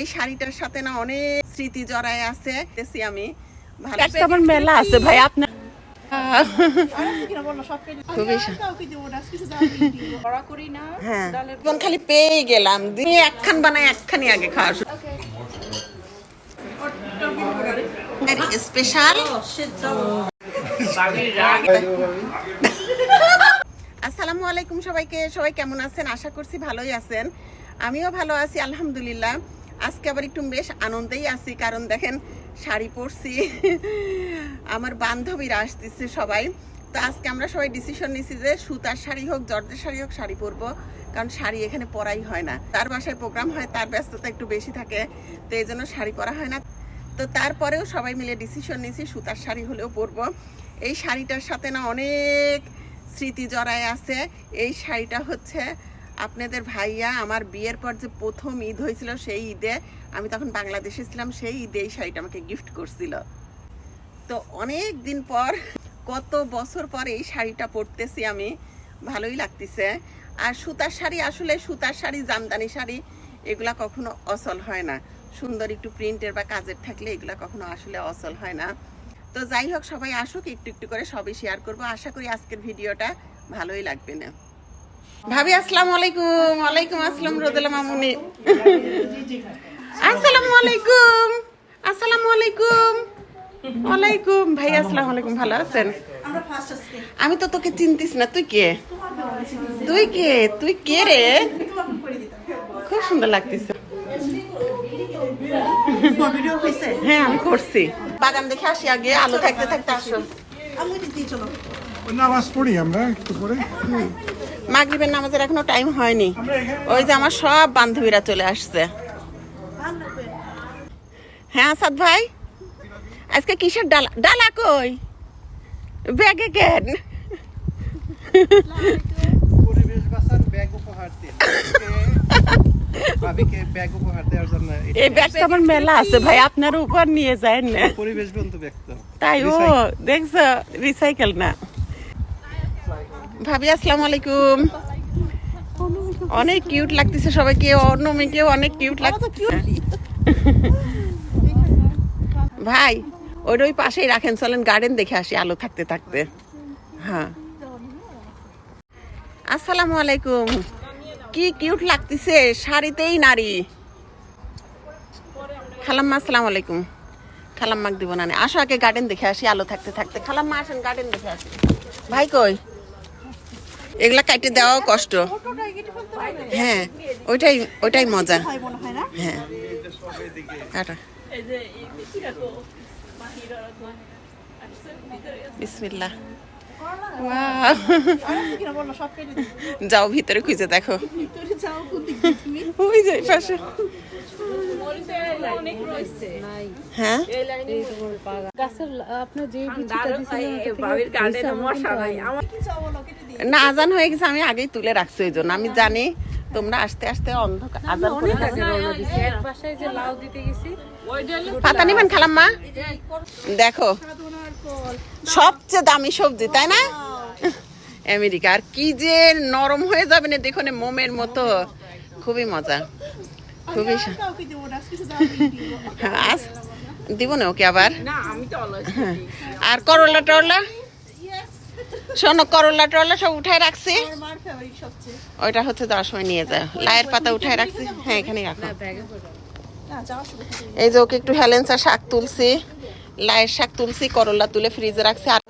এই শাড়িটার সাথে না অনেক স্মৃতি জড়ায় আছে। দেখছি আমি। আমার মেলা আছে ভাই আপনার খুবই সা- বড়া করি না হ্যাঁ। এখন খালি পেয়ে গেলাম। দিনে একখান বানাই একখানি আগে খাওয়া স্পেশাল আসসালামু আলাইকুম সবাইকে। সবাই কেমন আছেন? আশা করছি ভালোই আছেন। আমিও ভালো আছি আলহামদুলিল্লাহ। আজকে আবার একটু বেশ আনন্দেই আছি, কারণ দেখেন শাড়ি পরছি, আমার বান্ধবীরা আসতেছে সবাই। তো আজকে আমরা সবাই ডিসিশন নিছি যে সুতার শাড়ি হোক, জর্জের শাড়ি হোক, শাড়ি পরবো, কারণ শাড়ি এখানে পরাই হয় না। তার বাসায় প্রোগ্রাম হয়, তার ব্যস্ততা একটু বেশি থাকে, তো এই জন্য শাড়ি পরা হয় না। তো তারপরেও সবাই মিলে ডিসিশন নিয়েছি সুতার শাড়ি হলেও পরবো। এই শাড়িটার সাথে না অনেক স্মৃতি জড়ায় আছে। এই শাড়িটা হচ্ছে আপনাদের ভাইয়া আমার বিয়ের পর যে প্রথম ঈদ হয়েছিল সেই ঈদে আমি তখন বাংলাদেশে ছিলাম, সেই ঈদে এই শাড়িটা আমাকে গিফট করছিল। তো অনেক দিন পর, কত বছর পর এই শাড়িটা পরতেছি আমি, ভালোই লাগতেছে। আর সুতার শাড়ি আসলে সুতার শাড়ি, জামদানি শাড়ি, এগুলা কখনো অচল হয় না। সুন্দর একটু প্রিন্টের বা কাজের থাকলে এগুলা কখনো আসলে অচল হয় না। তো যাই হোক, সবাই আসুক, একটু একটু করে সবই শেয়ার করব। আশা করি আজকের ভিডিওটা ভালোই লাগবে না। ভাবি, আসসালামু আলাইকুম। ওয়ালাইকুম আসসালাম, রোদেলা মামুনি। আসসালামু আলাইকুম। আসসালামু আলাইকুম। ওয়ালাইকুম। ভাই, আসসালামু আলাইকুম। ভালো আছেন? আমি তো তোকে চিনতিস না। তুই কে? তুই কে? তুই কে রে? খুব সুন্দর লাগতেছে। হ্যাঁ আমি করছি। বাগান দেখে আসি আগে। আলো থাকতে থাকতে আসো। নামাজ পড়ি আমরা একটু পরে। মাগরিবের নামাজের এখনও টাইম হয়নি। ওই যে আমার সব বান্ধবীরা চলে আসছে। হ্যাঁ আসাদ ভাই? আজকে কিসের ডালা? ডালা কই? ব্যাগে কেন? পরিবেশ বাঁচান ব্যাগ উপহার ব্যাগ উপহার দেওয়ার জন্য এই ব্যাগটা আমার মেলা আছে ভাই আপনার উপর নিয়ে যায় না। পরিবেশ বন্ধু তাই ও দেখছ রিসাইকেল না। ভাবি আসসালামু আলাইকুম। অনেক কিউট লাগতেছে সবাইকে অন্য মেয়েকেও অনেক কিউট লাগতেছে। ভাই ওইটা ওই পাশেই রাখেন চলেন গার্ডেন দেখে আসি আলো থাকতে থাকতে। হ্যাঁ। আসসালামু আলাইকুম। কি কিউট লাগতেছে শাড়িতেই নারী। খালাম্মা আসসালামু আলাইকুম। খালাম্মাক দিব না নে। আসো আগে গার্ডেন দেখে আসি আলো থাকতে থাকতে। খালাম্মা আসেন গার্ডেন দেখে আসি। ভাই কই? এগুলা কাটে দেওয়া কষ্ট। হ্যাঁ ওইটাই ওইটাই মজা। হ্যাঁ। কাটা বিসমিল্লাহ। Wow! যাও ভিতরে খুঁজে দেখো। হ্যাঁ? না, আজান হয়ে গেছে, আমি আগেই তুলে রাখছি ওই জন্য। আমি জানি তোমরা আস্তে আস্তে অন্ধকার। করে পাতা নিবেন খালাম্মা দেখো সবচেয়ে দামি সবজি তাই না? আমেরিকা আর কি যে নরম হয়ে যাবে না দেখো না মোমের মতো। খুবই মজা। খুবই হ্যাঁ, দিব না ওকে আবার? হ্যাঁ। আর করলা টরলা শোনো করলা টরলা সব উঠায় রাখছি। ওইটা হচ্ছে যাওয়ার সময় নিয়ে যায় লায়ের পাতা উঠায় রাখছি। হ্যাঁ এখানেই রাখো। এই যে ওকে একটু হেলেন্সা শাক তুলছি। লায়ের শাক তুলছি করলা তুলে ফ্রিজে রাখছি। আর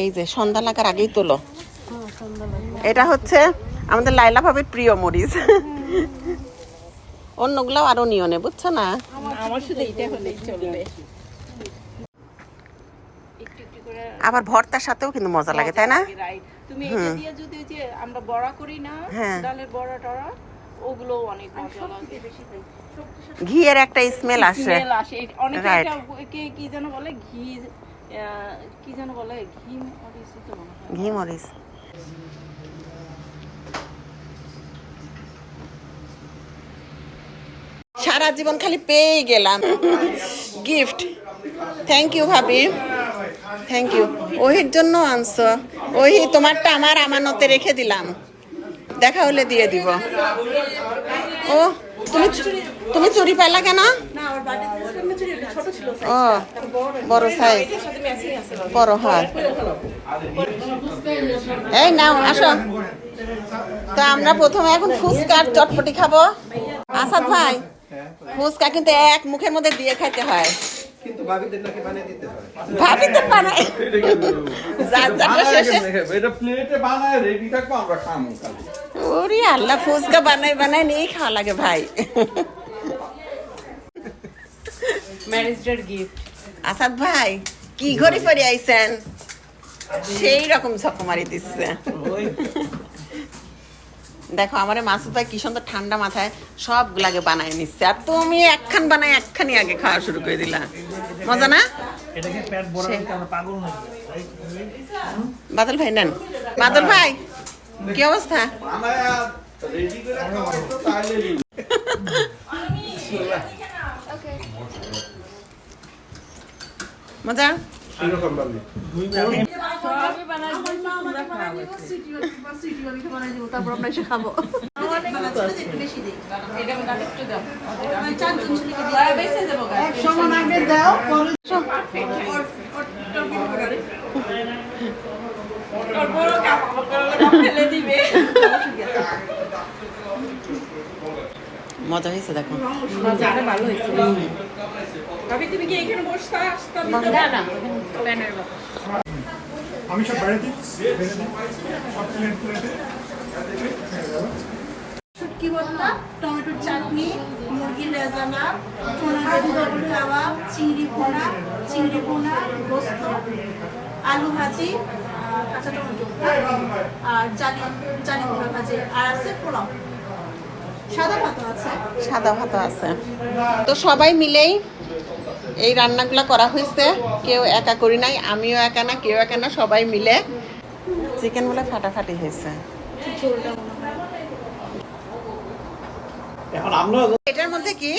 এই যে সন্ধ্যা লাগার আগেই তোলো। এটা হচ্ছে আমাদের লাইলা ভাবির প্রিয় মরিচ। অন্যগুলো আরও নিয়নে বুঝছ না? আমার শুধু এইটা হলেই চলবে। আবার ভর্তার সাথেও কিন্তু মজা লাগে তাই না? তুমি এটা দিয়ে যদি যে আমরা বড়া করি না হ্যাঁ। ডালের বড়া টড়া ওগুলো অনেক মজা লাগে। ঘিয়ের একটা স্মেল আসে। স্মেল আসে। এই- অনেকে এটা কে কি যেন বলে ঘি কি যেন বলে? ঘি মরিচ তো মনে হয়। ঘি মরিচ। সারা জীবন খালি পেয়ে গেলাম। গিফট থ্যাংক ইউ ভাবি। থ্যাংক ইউ ওহির জন্য আনছো ওহি তোমারটা আমার আমানতে রেখে দিলাম। দেখা হলে দিয়ে দিব। ও তুমি তুমি চুরি পাইলা কেন? ও বড় সাইজ বড় হয়। এই নাও আসো। তো আমরা প্রথমে এখন ফুচকার চটপটি খাব। আসাদ ভাই ফুচকা কিন্তু এক মুখের মধ্যে দিয়ে খাইতে হয়। ভাবিদের নাকি বানিয়ে দিতে হয়? ভাবি বানাই যার যারটা শেষে এটা প্লেটে বানায় রেডি থাকব আমরা খামো খালি। ওরে আল্লাহ ফুচকা বানাই বানাই নিয়েই খাওয়া লাগে ভাই। ম্যারেজ ডের গিফট আসাদ ভাই কি ঘড়ি পরে আইছেন? সেই রকম ছক মারি দিচ্ছে দেখো আমার মাসুদ ভাই কি সুন্দর ঠান্ডা মাথায় সবগুলাকে বানায় নিচ্ছে। আর তুমি একখান বানাই একখানি আগে খাওয়া শুরু করে দিলা। মজা না? বাদল ভাই নেন। বাদল ভাই কি অবস্থা? বানায় রেডি করে খাওয়াই তো তাহলে নিন। মজা হয়েছে দেখো। ভালো হয়েছে। তুমি কি এখানে বসতে আসতে না না আমি সব বাইরে দিই বেড়ে দিই সব প্লেট প্লেটে শুটকি ভর্তা টমেটোর চাটনি মুরগির লেজানা পোনা ভেজিটেবল কাবাব চিংড়ি পোনা চিংড়ি পোনা গোস্ত আলু ভাজি কাঁচা টমেটো আর জালি জালি পোনা ভাজি আর আছে পোলাও। সাদা ভাত আছে। সাদা ভাত আছে। তো সবাই মিলেই এই রান্নাগুলো করা হয়েছে। কেউ একা করি নাই আমিও একা না কেউ একা না সবাই মিলে। চিকেনগুলো ফাটাফাটি হয়েছে। এখন আমরা এটার মধ্যে কি?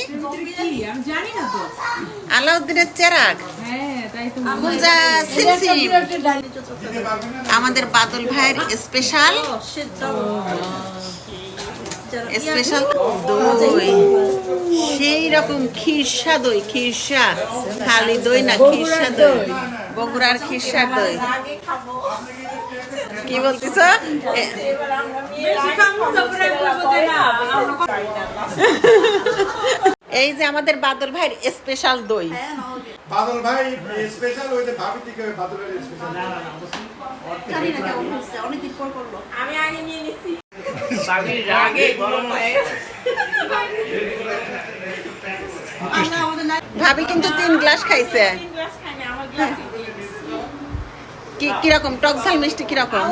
আমি জানি না তো। আলাউদ্দিনের চেরাগ। হ্যাঁ আমাদের বাদল ভাইয়ের স্পেশাল স্পেশাল দই। সেই রকম খিরসা দই খিরসা। খালি দই না খিরসা দই। বগুড়ার খিরসা দই। কি বলতেছ এই যে আমাদের বাদল ভাইয়ের স্পেশাল দই। বাদল ভাই স্পেশাল ওই যে ভাবি থেকে বাদলের স্পেশাল জানি না কেমন হয়েছে অনেকদিন পর করল। আমি আগে নিয়ে নিছি। রাগে গরম হয়ে আমরা না ভাবি কিন্তু তিন গ্লাস খাইছে। তিন গ্লাস খাইনি আমার গ্লাসই দিয়ে কি কীরকম? টক ঝাল মিষ্টি কীরকম?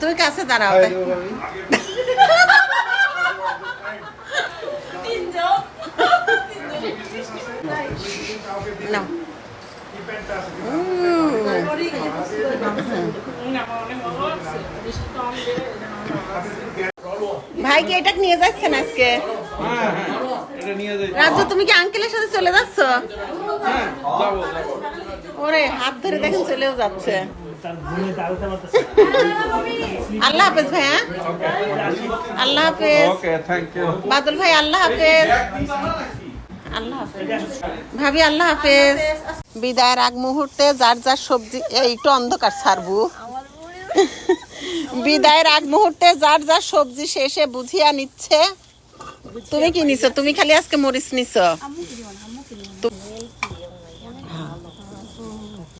তুই কাছে দাঁড়াও ভাই কি এটা নিয়ে যাচ্ছেন আজকে? হ্যাঁ হ্যাঁ নিয়ে যাই। রাজু তুমি কি আঙ্কেলের সাথে চলে যাচ্ছ? হ্যাঁ। যাব যাব ওরে হাত ধরে দেখেন চলেও যাচ্ছে। আল্লাহ হাফেজ ভাইয়া আল্লাহ হাফেজ। বাদল ভাই আল্লাহ হাফেজ। আল্লাহ হাফেজ। ভাবি আল্লাহ হাফেজ। বিদায়ের আগ মুহূর্তে যার যার সবজি এই একটু অন্ধকার ছাড়বু। বিদায়ের আগ মুহূর্তে যার যার সবজি শেষে বুঝিয়া নিচ্ছে। তুমি কি নিছো? তুমি খালি আজকে মরিচ নিছো।